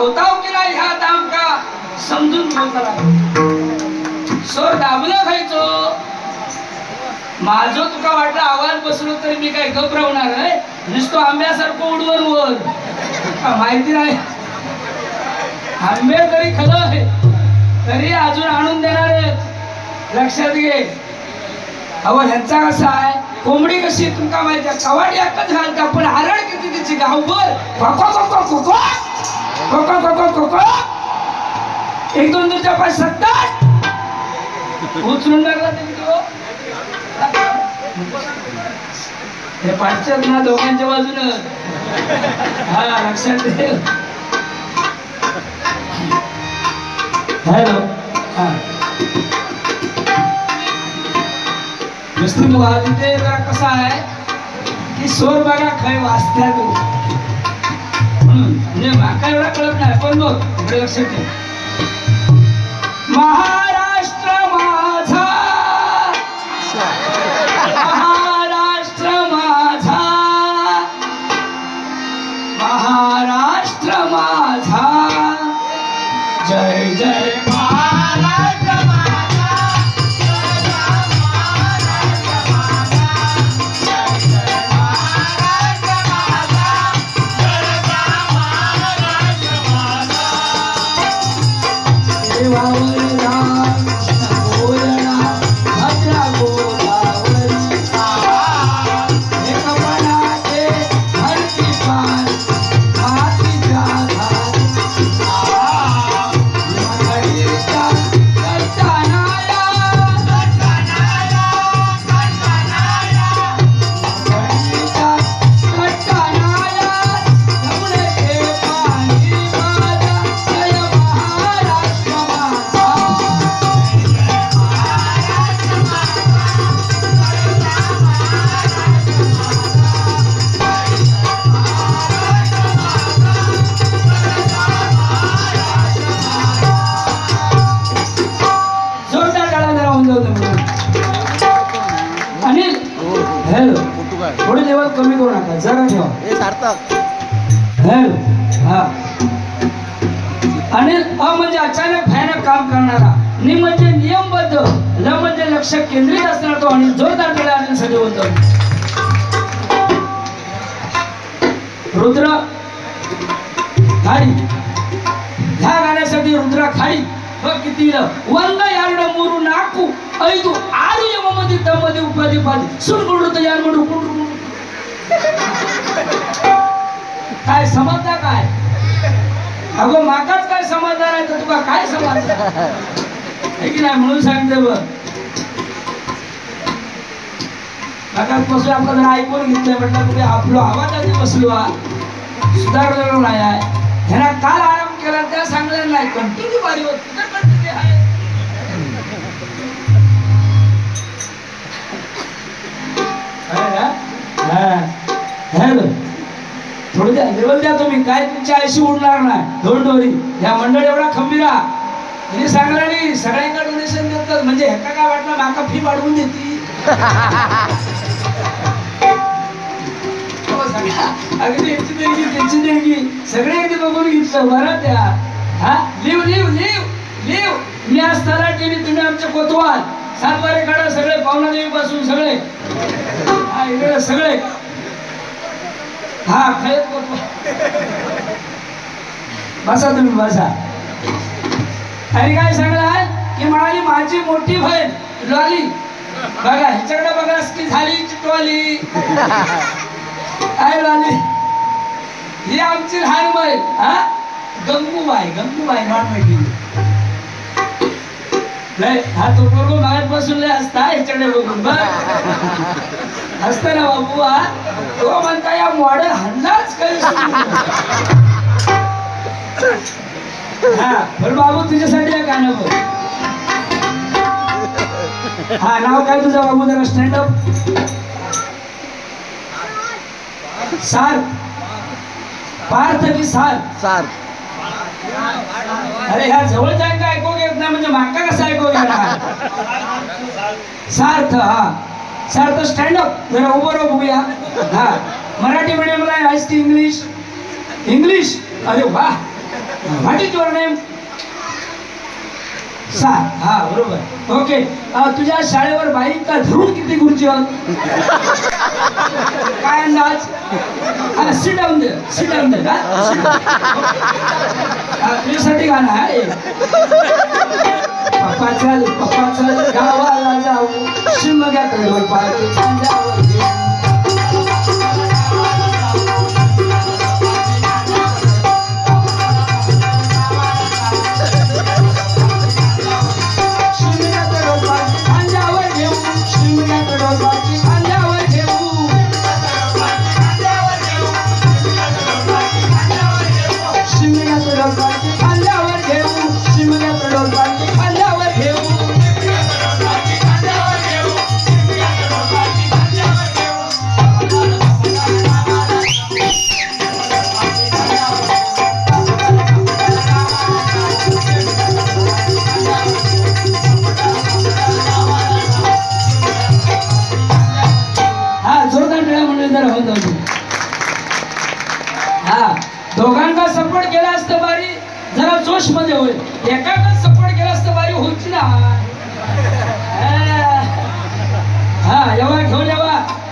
अवताव केला ह्या दाम का? समजून बोलताना सोर दाबलं खायचो. माझं तुका वाटलं आवाज बसलो तरी मी काय गप राहणार आहे नुसतो आंब्यासारखं उडवर वर. माहिती नाही? आंबे तरी खल आहे. तरी अजून आणून देणार आहेत. लक्षात घे. अहो ह्यांचा कसा आहे? कोंबडी कशी तुमका माहिती आहे? कवाट एकच घालता पण हरड किती तिची? गावभर. कोको कोको कोको कोको कोको कोको एक दोन तुमच्या पाच सत्तर उचलून टाकला ते. video. हे पाचच्यात ना दोघांच्या बाजूनं. हा लक्षात ठेव. हॅलो. हा. मुस्लिम वादिते कसा आहे? की सोर बघा खय वाचत्या तू. म्हणजे माका एवढा कळत नाही पण बघ इकडे लक्ष ठेव महाराष्ट्र लक्ष केंद्रित असणार तो आणि जोरदार केला आणि बोलतो. रुद्र खाई ह्या गाण्यासाठी रुद्र खाई बघ किती वंद नाकू. ऐदू उपाधी पाधी. सुनकुडू तर यारमडू कुडू काय समजता काय? अगो माकाच काय समजदार आहे? तर तुका काय समजणार? की नाही? म्हणून सांगते बघ. माकाच बसून आपण जरा ऐकून घेतलंय म्हटलं तुम्ही आपलो आवाजाने बसलो सुधारलेलो नाही आहे. ह्याला काल आराम केला त्या सांगलेलं नाही. कंटिन्यू बारी होत. कुठे कंटिन्यू आहे. थोडं द्या लेवल द्या तुम्ही. काय तुमच्या आयुष्य उडणार नाही. दोन डोरी. या मंडळ एवढा खंबीरा हिने सांगला सगळ्यांना डोनेशन देतात म्हणजे ह्याका काय वाटलं? माका फी वाढवून देती. हो, अगदी यांची देणगी त्यांची देणगी. सगळे इथे बघून घेतलं बरं त्या. हा? लिव लिव लिव लिव. मी आज तलाठी तुम्ही आमच्या कोतवाल. सातवारे काढा सगळे पाहुणादेवी पासून सगळे. हा इकडे सगळे. हा खरे कोतवाल. बसा तुम्ही बसा. आणि काय सांगला की म्हणाली माझी मोठी बहीण लॉली. बघा ह्याच्याकडे बघा की झाली चिटवाली. काय लॉली? ही आमची लहान बहीण हा? गंगूबाई गंगूबाई नॉट माहिती हा तो पूर्व मागत बसून असता ह्याच्याकडे बघून बघ. असतं ना बाबू हा? तो म्हणता या मॉडेल हल्लाच काही सुरू हा बरं बाबू तुझ्यासाठी आहे गाणं बघ. हा नाव काय तुझं बाबू? जरा स्टँड अप सार. पार्थ की सार. सार्थ अरे ह्या जवळच्या का ऐकू घेत नाही म्हणजे माका कसं ऐकू घेणार सार्थ हा. सार्थ स्टँड अप जरा उभं राहू बघूया. हा. मराठी मीडियमला आहेस की इंग्लिश इंग्लिश अरे वा. व्हॉट इज युअर नेम सात हा बरोबर. ओके तुझ्या शाळेवर बाईक धरून किती खुर्ची आहेत काय अंदाज? हा सिट डाऊन दे सिट डाऊन दे का तुझ्यासाठी गाणं आहे. पप्पा चल पप्पा चल गावाला जाऊ. शिमग्यात पार्टी खांद्यावर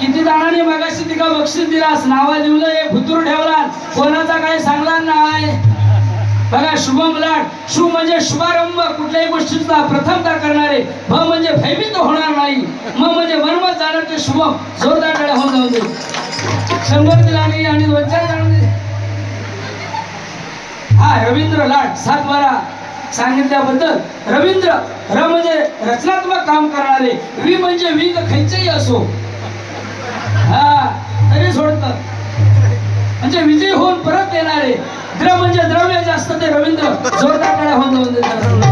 किती जणांनी मगाशी तिका बक्षीस दिलास नावा लिवलं एक भुतूर ठेवला कोणाचा काय सांगला नाही. बघा शुभम लाट शु म्हणजे शुभारंभ कुठल्याही गोष्टीचा प्रथमता करणारे. भ म्हणजे भयभीत होणार नाही. म म्हणजे मनमत जाणार ते शुभम जोरदार टाळ्या होऊन जाऊ दे. शंभर दिला नाही आणि दोन चार हा रवींद्र लाट सात बारा सांगितल्याबद्दल. रवींद्र र म्हणजे रचनात्मक काम करणारे. वी म्हणजे वीग खैचही असो. हा तरी सोडत. म्हणजे विजय होऊन परत येणारे द्र म्हणजे द्रव्य जास्त ते रवींद्र. जोरदार टाळ्या होऊन.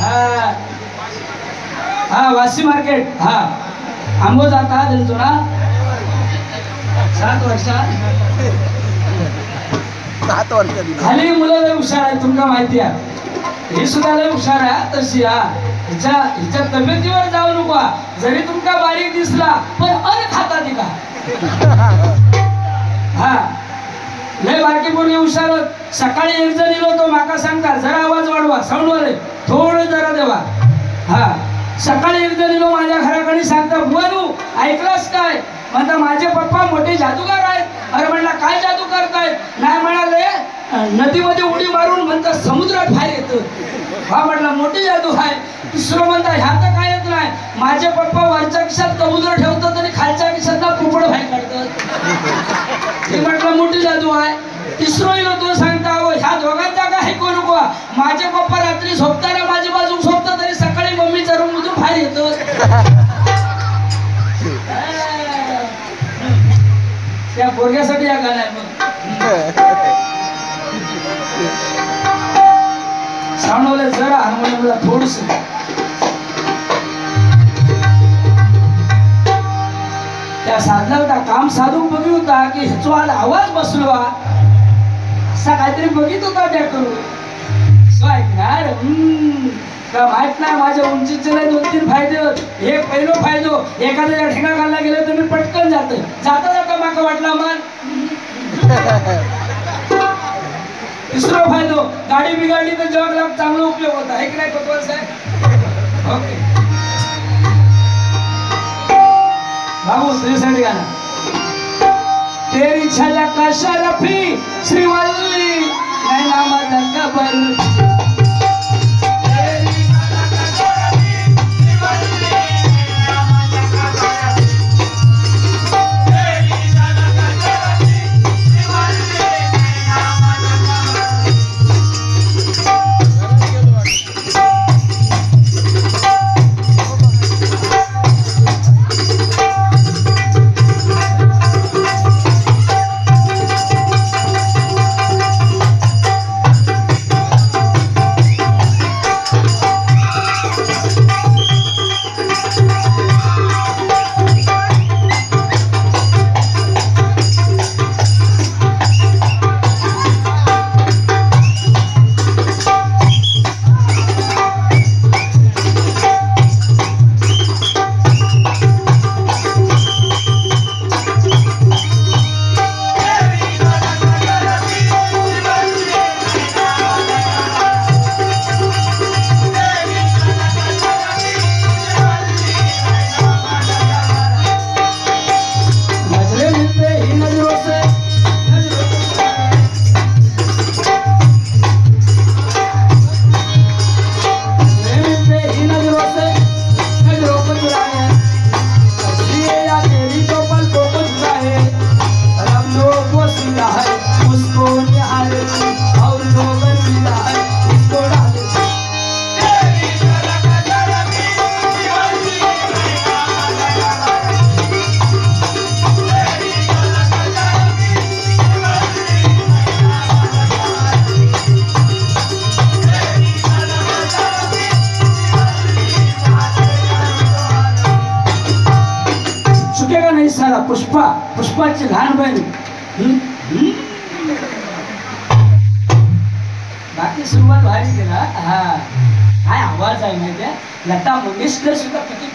हा. हा वासी मार्केट. हा. आंबो जाता त्यांचो ना. सात वर्षात. सात वर्ष दिली खाली मुलं लय हुशार आहे तुमका माहिती आहे. ही सुद्धा लय हुशार आहे तशी हा. हिच्या हिच्या तब्येतीवर जाऊ नका. जरी तुमका बारीक दिसला पण अन खाता ती का हा. लय बारकी पोरगी हुशार सकाळी एक जण येलो तो माका सांगता जरा आवाज वाढवा साऊंड वाले थोडं जरा देवा. हा. सकाळी एक जण येलो माझ्या घराकडे सांगता बरू ऐकलास काय? म्हणता माझे पप्पा मोठे जादूगार आहेत अरे म्हणला काय जादू करतायत नाही म्हणाले "अं, नदीमध्ये उडी मारून म्हणतात समुद्रात बाहेर येतं. हा म्हटला मोठी जादू आहे. दुसरं म्हणता ह्या तर काय येत नाही. माझे पप्पा वरच्या खिशात कबुतर ठेवतात आणि खालच्या खिशात पोपड बाहेर काढतात. ते म्हटलं मोठी जादू आहे. तिसरं येलो तो सांगता अहो ह्या दोघांचा काय ऐकू नको माझे पप्पा रात्री झोपताना माझी बाजू झोपतात आणि सकाळी मम्मीच्या रूम मधून बाहेर येतो त्या पोरग्यासाठी या गाणं आहे मग. साऊंडवाले जरा हार्मोनियमला थोडस. त्या साधला होता काम साधू बघित होता की ह्याचो आज आवाज बसलो असा काहीतरी बघित होता त्या करून. सो ऐकणार? हम्म, का माहीत नाही माझ्या उंचीचे नाही दोन तीन फायदे एक पहिलो फायदो एखाद्या ठिकाण घालला गेलं तर मी पटकन जात जाता जाता माका वाटला मन तिसरा फायदो गाडी बिघडली तर जगला चांगला उपयोग होता. आहे की नाही कोतवाल साहेब? ओके. बाबू तुझ्यासाठी गाणं. तेरी झलक शरफी श्रीवल्ली नैना मदन कबर? पुष्पाची लहान बहीण बाकी सुरुवात भारी केला हा. काय आवाज आहे माहिती आहे लता मंगेशकर सुद्धा किती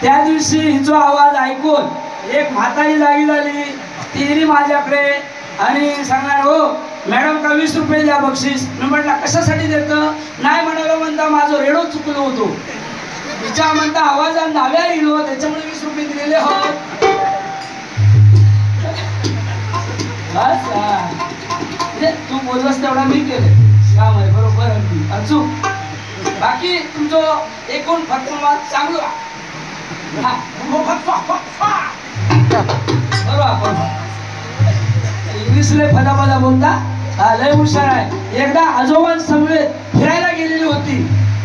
त्या दिवशी जो आवाज ऐकून एक म्हातारी जागी झाली. तिने माझ्याकडे आणि सांगणार हो मॅडम का वीस रुपये द्या बक्षीस? मी म्हटलं कशासाठी देतं? नाही म्हणाला म्हणता माझं रेडो चुकलो होतो. तिच्या म्हणता आवाजात नाव्या येलो हो, त्याच्यामुळे वीस रुपये दिलेले हो. म्हणजे तू बोलवस तेवढा मी केलं. श्याम आहे बरोबर अगदी अचूक. बाकी तुमचं एकूण फतवा चांगला हा, हो, बरोबर आपण. इंग्लिशले बोलता. हा लय हुशार आहे. एकदा आजोबां समवेत फिरायला गेलेली होती.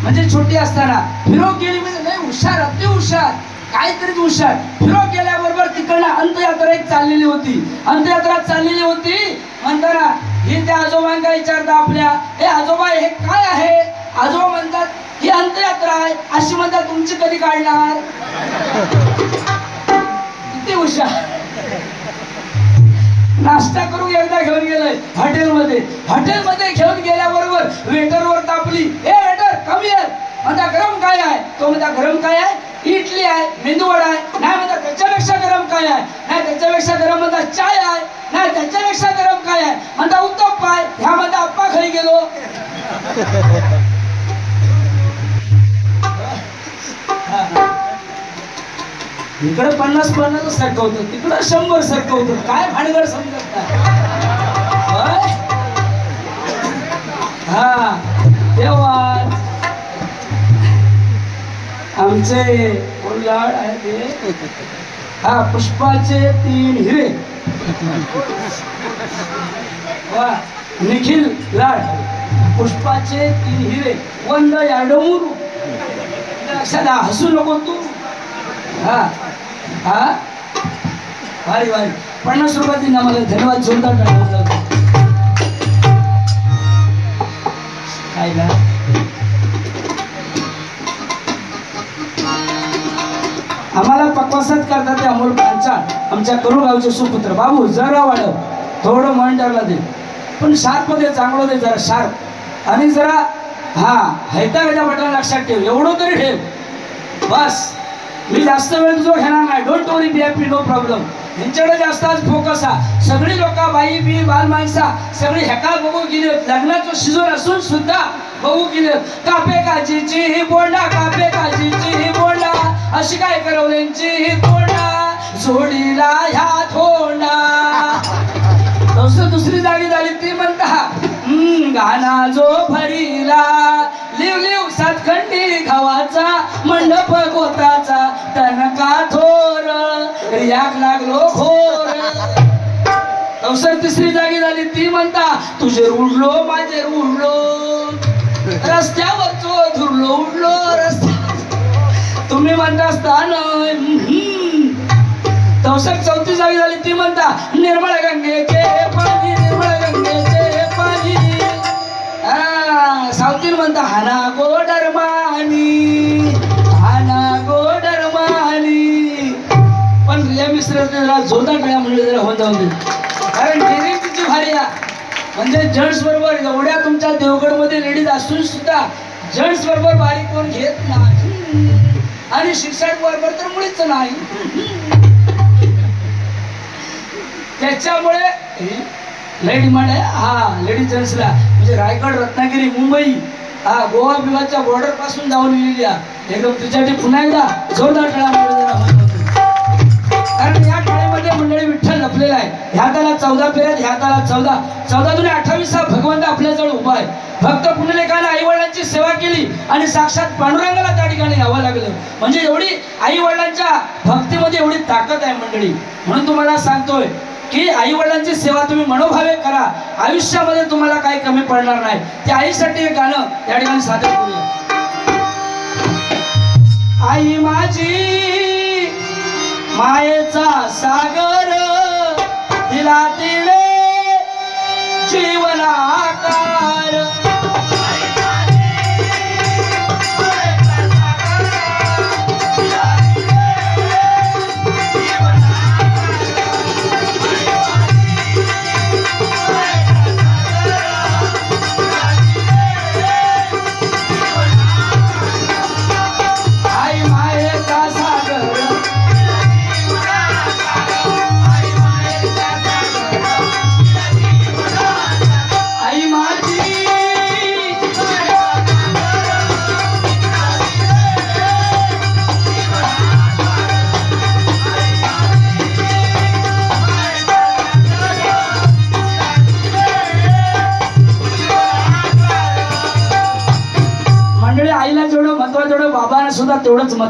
म्हणजे छोटी असताना. फिरो गेली म्हणजे नाही हुशार अति हुशार. काहीतरीच हुशार. फिरो गेल्याबरोबर तिकडनं अंतयात्रा एक चाललेली होती. अंतयात्रा चाललेली होती. म्हणताना हे त्या आजोबांना विचारता आपल्या. हे आजोबा हे काय आहे? आजोबा म्हणतात ही अंतयात्रा आहे. अशी म्हणतात तुमची कधी काढणार? किती हुशार. नाश्ता करून एकदा घेऊन गेलाय हॉटेलमध्ये. हॉटेलमध्ये घेऊन गेल्याबरोबर वेटरवर तापली. ए वेटर कमी आहे म्हणता गरम काय आहे? तो म्हणता गरम काय आहे? इडली आहे मेंदूवडा आहे. नाही म्हणता त्याच्यापेक्षा गरम काय आहे? नाही त्याच्यापेक्षा गरम म्हणता चाय आहे. नाही त्याच्यापेक्षा गरम काय आहे? म्हणता उत्तप्प आहे. ह्या म्हणता आप्पा खाई गेलो. इकडे पन्नास पन्नास सारखं होतं तिकडं शंभर सारखं होतं. काय भानगड समजत नाही. हा तेव्हा आमचे कोल्हाड लाड आहे ते हा पुष्पाचे तीन हिरे. वा निखिल लाड. पुष्पाचे तीन हिरे. वंद याडमूर. लक्षात हसू नको तू. हा. हा? भारी भारी. पन्नास रुपये दिन आम्हाला धन्यवाद जोरदार काय ना? आम्हाला पक्वासात करतात ते अमोल पांचाळ आमच्या करू गावचे सुपुत्र. बाबू जरा वाढव. थोडं मन ठरला दे. पण शार्प दे चांगलं दे जरा शार्प. आणि जरा हा हैता गजा बटन लक्षात ठेव. एवढं तरी ठेव. बस. मी जास्त वेळ तुझं घेणार नाही. Don't worry be happy no problem यांच्याकडे जास्त आज फोकस हा. सगळी लोक बाई बी बाल माणसा सगळी हेका बघू गेली लग्नाचं शिजून असून सुद्धा बघू गेले कापे काजीची ही बोंडा कापे काजीची ही बोंडा. अशी काय करवल्यांची ही बोंडा? जोडीला ह्या थोंडा. दुसरी दुसरी जागी झाली ती म्हणता गाणा जो भरीला लिव लिव सातखंडी गावाचा मंडप गोताचा. रियाक लागलो खोर हो अवसर तिसरी जागी झाली ती म्हणता तुझे उडलो माझे उडलो रस्त्यावर चोर धुरलो उडलो रस्त्या तुम्ही म्हणता स्थान तवसर चौथी जागी झाली ती म्हणता निर्मळ गंगेचे पाणी निर्मळ गंगेचे पाणी हा, सावतीन म्हणता हाना गोड या रिया मिश्र जरा जोरदार टाळ्या म्हणजे जरा होत जाऊन दे. कारण तिची भारी म्हणजे जेंट्स बरोबर एवढ्या तुमच्या देवगडमध्ये लेडीज असून सुद्धा जेंट्स बरोबर भारी कोण घेत नाही. आणि शिक्षण बरोबर तर मुळीच नाही. त्याच्यामुळे लय डिमांड आहे. हा लेडीज जेंट्सला म्हणजे रायगड रत्नागिरी मुंबई हा गोवा बिवाच्या बॉर्डरपासून जाऊन गेलेली एकदम तुझ्यासाठी पुन्हा एकदा जोरदार टाळ्या कारण या काळामध्ये मंडळी विठ्ठल लपलेला आहे. ह्या त्याला चौदा फेऱ्यात ह्या त्याला चौदा. चौदा जुने अठ्ठावीस हा भगवंत आपल्याजवळ उभा आहे. भक्त पुंडलिकाने आई वडिलांची सेवा केली आणि साक्षात पांडुरंगाला त्या ठिकाणी यावं लागलं. म्हणजे एवढी आई वडिलांच्या भक्तीमध्ये एवढी ताकद आहे मंडळी. म्हणून तुम्हाला सांगतोय की आई वडिलांची सेवा तुम्ही मनोभावे करा. आयुष्यामध्ये तुम्हाला काही कमी पडणार नाही. ते आईसाठी हे गाणं या ठिकाणी सादर करूया. आई माझी मायेचा सागर दिला तिने जीवन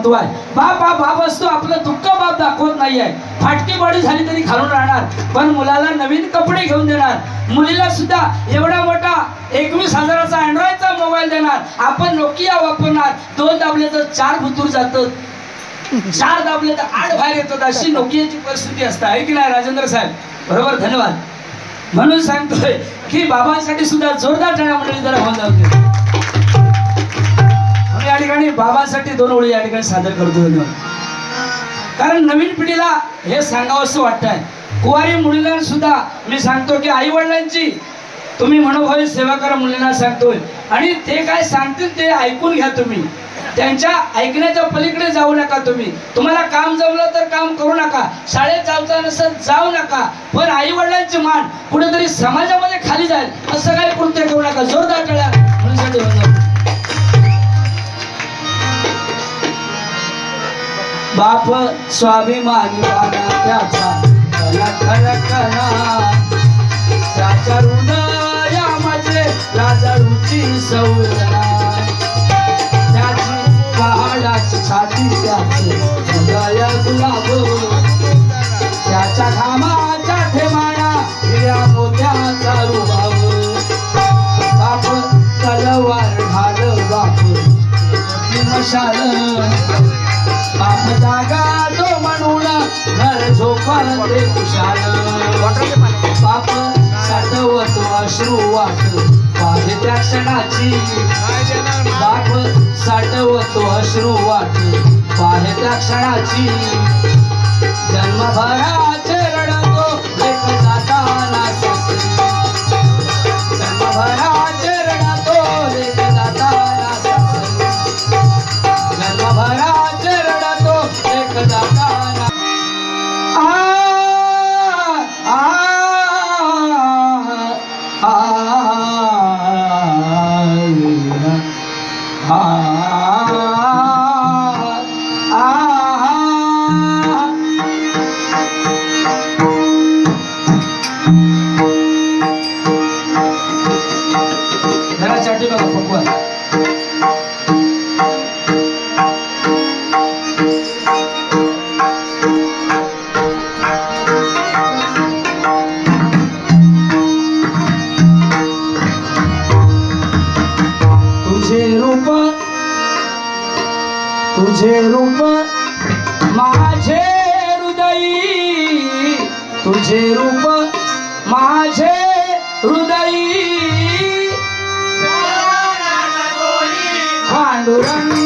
महत्त्व आहे. बाप हा बाप असतो आपलं दुःख बाप दाखवत नाही आहे फाटकी बॉडी झाली तरी खालून राहणार पण मुलाला नवीन कपडे घेऊन देणार. मुलीला सुद्धा एवढा मोठा एकवीस हजाराचा अँड्रॉइडचा मोबाईल देणार. आपण नोकिया वापरणार. दोन दाबले तर चार भुतूर जातं. चार दाबले तर आठ बाहेर येतात. अशी नोकियाची परिस्थिती असते. आहे की नाही राजेंद्र साहेब? बरोबर धन्यवाद. म्हणून सांगतोय की बाबांसाठी सुद्धा जोरदार टाळ्या मंडळी जरा होऊन जाऊ या ठिकाणी बाबांसाठी दोन ओळी या ठिकाणी सादर करतो धन्यवाद. कारण नवीन पिढीला हे सांगावं असं वाटतंय. कुवारी मुलीला सुद्धा मी सांगतो की आई वडिलांची तुम्ही मनोभावी सेवा करा मुलींना सांगतोय. आणि ते काय सांगतील ते ऐकून घ्या तुम्ही. त्यांच्या ऐकण्याच्या पलीकडे जाऊ नका तुम्ही. तुम्हाला काम जमलं तर काम करू नका. शाळेत जाऊचा नसेल जाऊ नका. पण आई वडिलांची मान कुठेतरी समाजामध्ये खाली जाईल. असं काही कृत्य करू नका. जोरदार टाळ्या बाप स्वाभिमानी वाना त्याचा. लखलखना त्याच्या हृदयामध्ये लाजाळूची सौजना त्याची पहाडाची छाती त्याचे. हृदय गुलाब. त्याच्या घामाच्या ठेमाळा हिऱ्या मोत्याचा रुबाब बाप तलवार घाल बाप. मशाल बाप जागा तो म्हणून घर झोपाल ते कुशाल. बाप साठवतो अश्रू वाट. पाहे त्या क्षणाची. बाप साठवतो अश्रू वाट. पाहे त्या क्षणाची. जन्मभराचे रडतो लेख जाताना सासरी Durango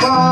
Bye.